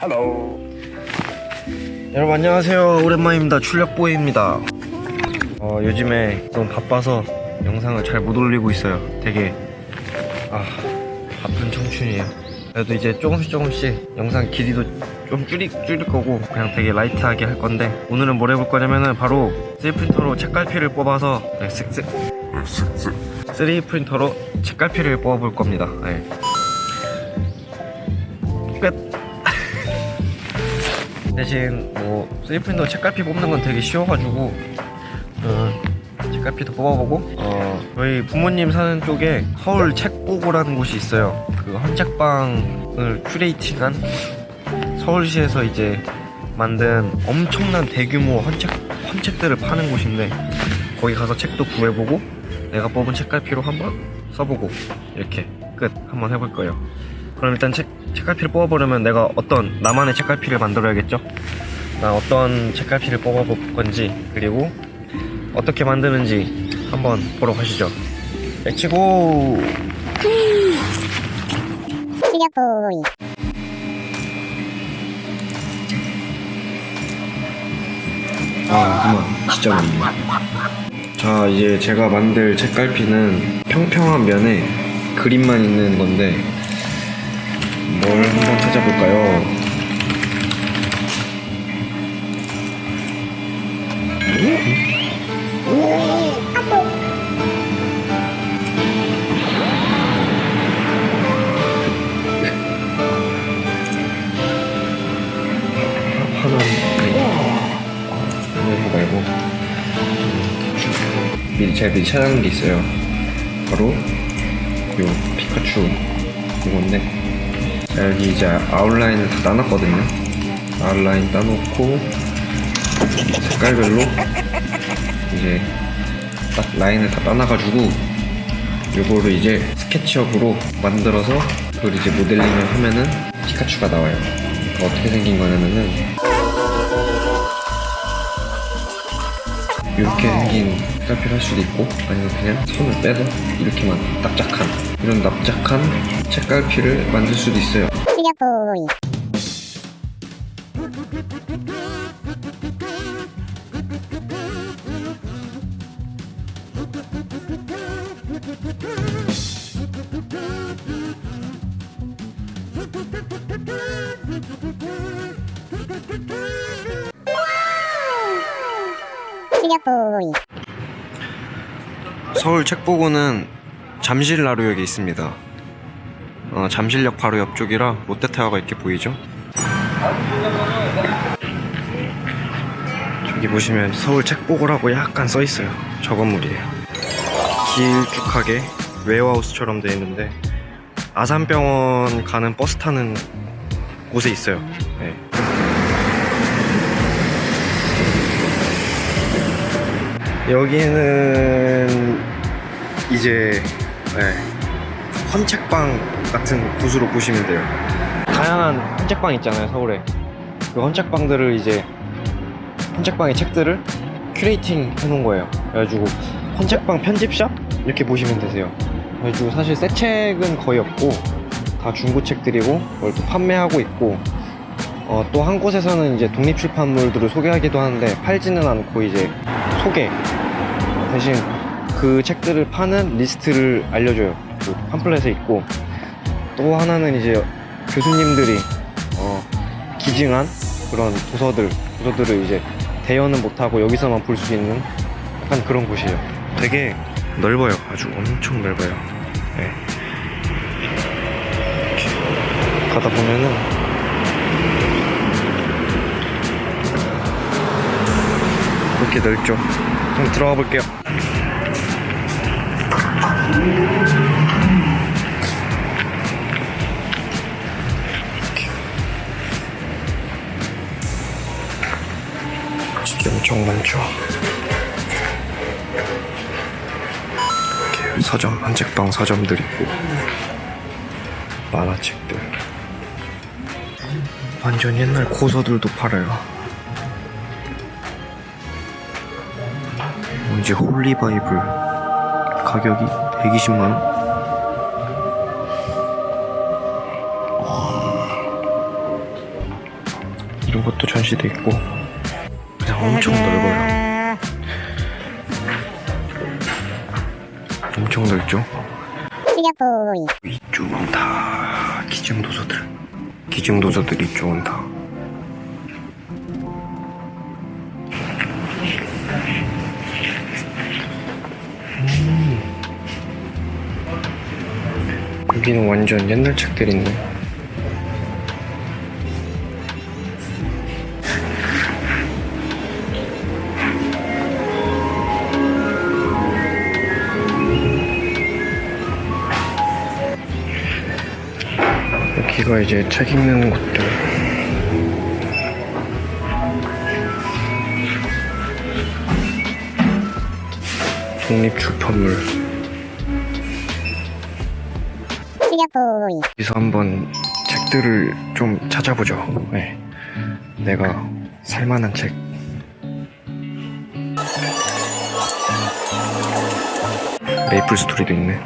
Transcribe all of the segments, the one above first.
Hello. 여러분 안녕하세요. 오랜만입니다. 출력보이입니다. 어, 요즘에 너무 바빠서 영상을 잘 못 올리고 있어요. 되게 아 바쁜 청춘이에요. 그래도 이제 조금씩 조금씩 영상 길이도 좀 줄이, 줄일 거고 그냥 되게 라이트하게 할 건데 오늘은 뭘 해볼 거냐면은 바로 3D 프린터로 책갈피를 뽑아서 네, 쓱, 쓱, 3D 프린터로 책갈피를 뽑아볼 겁니다. 네. 끝 대신 뭐 3D 프린터 책갈피 뽑는 건 되게 쉬워가지고 어, 책갈피도 뽑아보고 어, 저희 부모님 사는 쪽에 서울 책보고라는 곳이 있어요. 그 헌책방을 큐레이팅한 서울시에서 이제 만든 엄청난 대규모 헌책 헌책들을 파는 곳인데 거기 가서 책도 구해보고 내가 뽑은 책갈피로 한번 써보고 이렇게 끝. 한번 해볼 거예요 그럼 일단 책, 책갈피를 뽑아보려면 내가 어떤 나만의 책갈피를 만들어야겠죠? 나 어떤 책갈피를 뽑아볼 건지 그리고 어떻게 만드는지 한번 보러 가시죠. 출력보이 아, 그만. 진짜 많네. 자, 이제 제가 만들 책갈피는 평평한 면에 그림만 있는 건데 뭘 한번 찾아볼까요? 제가 미리 찾아놓은 게 있어요. 바로 요 피카츄 이건데 자, 여기 이제 아웃라인을 다 따놨거든요. 아웃라인 따놓고 색깔별로 이제 딱 라인을 다 따놔가지고 요거를 이제 스케치업으로 만들어서 그걸 이제 모델링을 하면은 피카츄가 나와요. 그러니까 어떻게 생긴 거냐면은 이렇게 생긴 색깔피를 할 수도 있고 아니면 그냥 손을 빼서 이렇게만 납작한 이런 납작한 책갈피를 만들 수도 있어요. 출력보이 출력보이 서울 책보고는 잠실나루역에 있습니다. 어, 잠실역 바로 옆쪽이라 롯데타워가 이렇게 보이죠? 저기 보시면 서울 책보고라고 약간 써 있어요. 저 건물이에요. 길쭉하게 웨어하우스처럼 되어 있는데 아산병원 가는 버스 타는 곳에 있어요. 네. 여기는 이제 네, 헌책방 같은 곳으로 보시면 돼요. 다양한 헌책방 있잖아요 서울에. 그 헌책방들을 이제 헌책방의 책들을 큐레이팅 해놓은 거예요. 그래가지고 헌책방 편집샵 이렇게 보시면 되세요. 그래가지고 사실 새 책은 거의 없고 다 중고 책들이고 그걸 또 판매하고 있고 어, 또 한 곳에서는 이제 독립 출판물들을 소개하기도 하는데 팔지는 않고 이제 소개 대신 그 책들을 파는 리스트를 알려줘요. 그 팜플렛에 있고 또 하나는 이제 교수님들이 어, 기증한 그런 도서들 도서들을 이제 대여는 못하고 여기서만 볼 수 있는 약간 그런 곳이에요. 되게 넓어요. 아주 엄청 넓어요. 네. 가다 보면은 이렇게 넓죠. 좀 들어가 볼게요. 책이 엄청 많죠. 이렇게 서점, 한책방 서점들 있고 만화책들 완전 옛날 고서들도 팔아요. 뭐 이제 홀리바이블 가격이 120만원? 이런 것도 전시돼 있고 그냥 엄청 넓어요. 엄청 넓죠? 이쪽은 다 기증 도서들. 기증 도서들 이쪽은 다. 여기는 완전 옛날 책들 있네. 여기가 이제 책 읽는 곳들. 독립 출판물. 여기서 한번 책들을 좀 찾아보죠. 네. 내가 살만한 책. 메이플 스토리도 있네.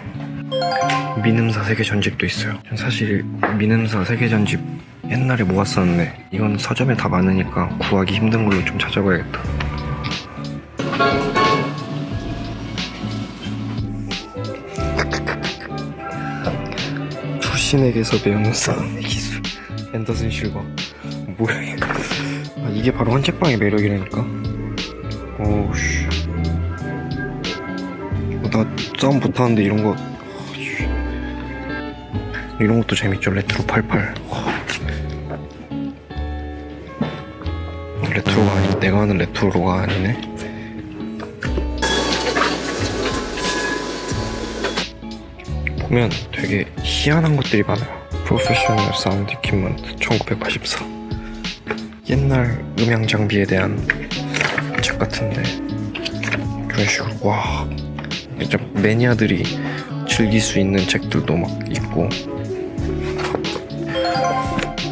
민음사 세계 전집도 있어요. 전 사실 민음사 세계 전집 옛날에 모았었는데 이건 서점에 다 많으니까 구하기 힘든 걸로 좀 찾아봐야겠다. 신에게서 배우는 싸움의 기술 앤더슨 실버. 뭐야 이거. 아, 이게 바로 헌책방의 매력이라니까? 오우씨. 어, 나 싸움 못하는데 이런 거 아, 씨. 이런 것도 재밌죠. 레트로 88 레트로가 아니 내가 하는 레트로가 아니네. 보면 되게 희한한 것들이 많아요. 프로페셔널 사운드 이퀴먼트 1984 옛날 음향 장비에 대한 책 같은데 이런 식으로 와. 진짜 매니아들이 즐길 수 있는 책들도 막 있고.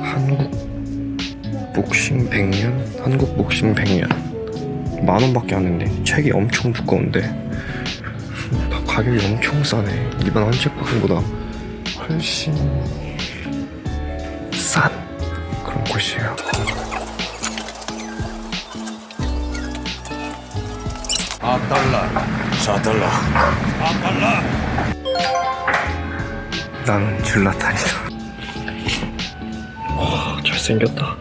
한국 복싱 100년? 한국 복싱 100년. 만 원밖에 안 했는데 책이 엄청 두꺼운데. 다 가격이 엄청 싸네. 일반 한 책방보다 훨씬 싼 그런 곳이에요. 사달라. 나는 줄라탄이다. 와, 잘생겼다.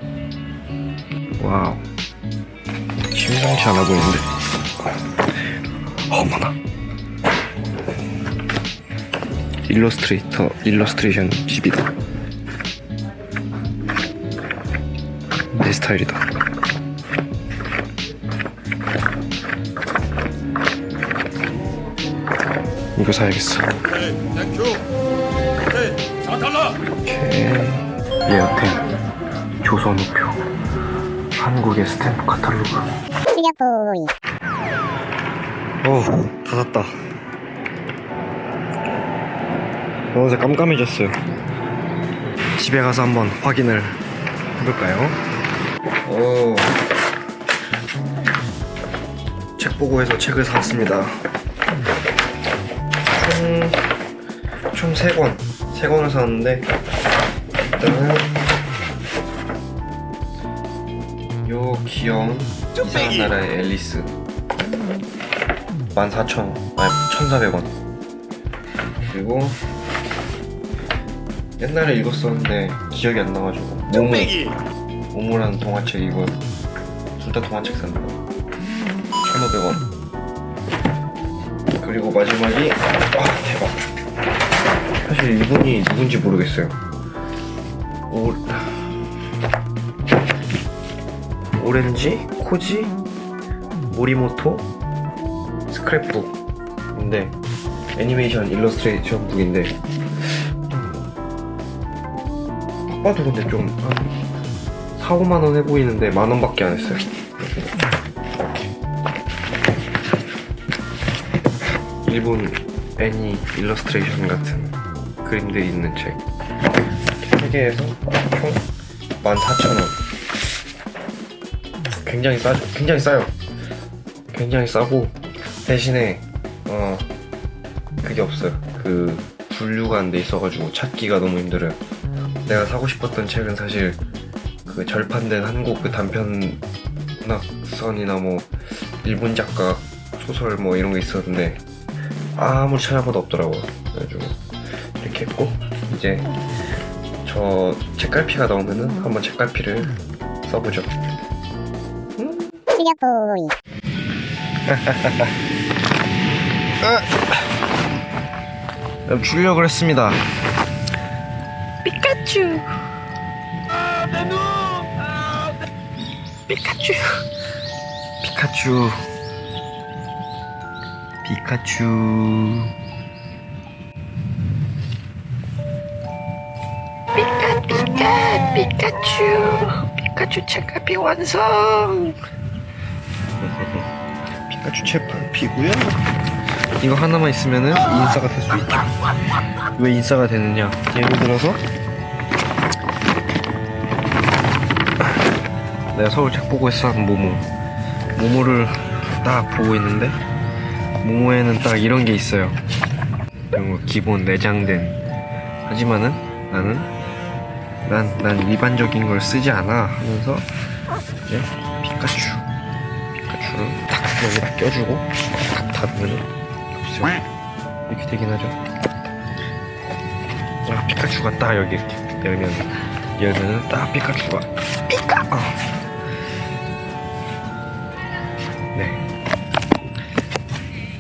와우. 심상치 않아 보이는데. 어머나. 일러스트레이터, 일러스트레이션 집이다. 내 스타일이다. 이거 사야겠어. 네, 사달라. 오케이. 예어템. 조선 우표. 한국의 스탬프 카탈로그. 어, 닫았다. 어느새 깜깜해졌어요. 집에 가서 한번 확인을 해볼까요? 오. 책 보고 해서 책을 샀습니다. 총, 총 3권. 3권을 샀는데, 일단은, 요 귀여운 이상한 나라의 앨리스. 14,000원, 아니 1,400원. 그리고 옛날에 읽었었는데 기억이 안 나가지고 모모, 모모라는 동화책 이거 둘 다 동화책 샀나? 1,500원. 그리고 마지막이 아 대박. 사실 이분이 누군지 모르겠어요. 오 오렌지 코지 모리모토 스크랩북인데 애니메이션 일러스트레이션 북인데 딱 봐도 근데 좀 한 4, 5만 원 해 보이는데 만 원밖에 안 했어요. 일본 애니 일러스트레이션 같은 그림들이 있는 책. 세 개에서 총 14,000원. 굉장히 싸, 굉장히 싸요. 굉장히 싸고 대신에 어 그게 없어요. 그 분류가 안 돼 있어가지고 찾기가 너무 힘들어요. 내가 사고 싶었던 책은 사실 그그 절판된 한국 그 단편 낙선이나 뭐 일본 작가 소설 뭐 이런 게 있었는데 아무리 찾아봐도 없더라고요. 그래가지고 이렇게 했고 이제 저 책갈피가 나오면은 한번 책갈피를 써보죠. 출력보이 그럼 출력을 했습니다. 피카츄. 피카츄. 피카츄. 피카츄. 피카 피카 피카츄. 피카츄 책갈피 완성. 피카츄 채판피고요 이거 하나만 있으면은 인싸가 될 수 있죠 왜 인싸가 되느냐? 예를 들어서 내가 서울 책 보고 있어 한 모모. 모모를 딱 보고 있는데 모모에는 딱 이런 게 있어요. 이런 거 기본 내장된. 하지만은 나는 난, 난 일반적인 걸 쓰지 않아 하면서 이제 피카츄 피카츄를 딱 여기다 껴주고 탁 닫으면 보세요 이렇게 되긴 하죠. 아, 피카츄가 딱 여기 이렇게 열면 열면은 딱 피카츄가. 피카! 어. 네.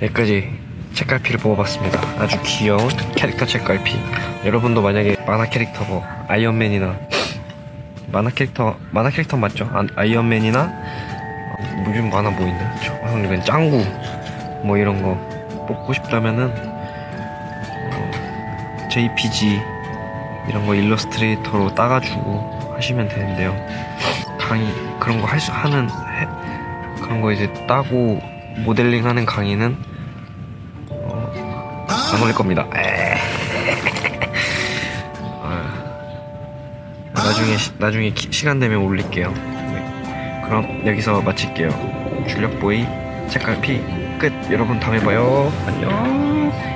여기까지 책갈피를 뽑아봤습니다. 아주 귀여운 캐릭터 책갈피. 여러분도 만약에 만화 캐릭터 뭐 아이언맨이나 만화 캐릭터 만화 캐릭터 맞죠? 아, 아이언맨이나 어, 요즘 만화 뭐 있나? 저 이건 짱구 뭐 이런 거 뽑고 싶다면은 어, JPG 이런 거 일러스트레이터로 따가지고 하시면 되는데요. 강의 그런 거 할 수 하는 해- 그런 거 이제 따고 모델링하는 강의는 어, 안 올릴 겁니다. 에. 아, 나중에 시- 나중에 기- 시간 되면 올릴게요. 네. 그럼 여기서 마칠게요. 줄력보이 책갈피 끝. 여러분 다음에 봐요. 안녕.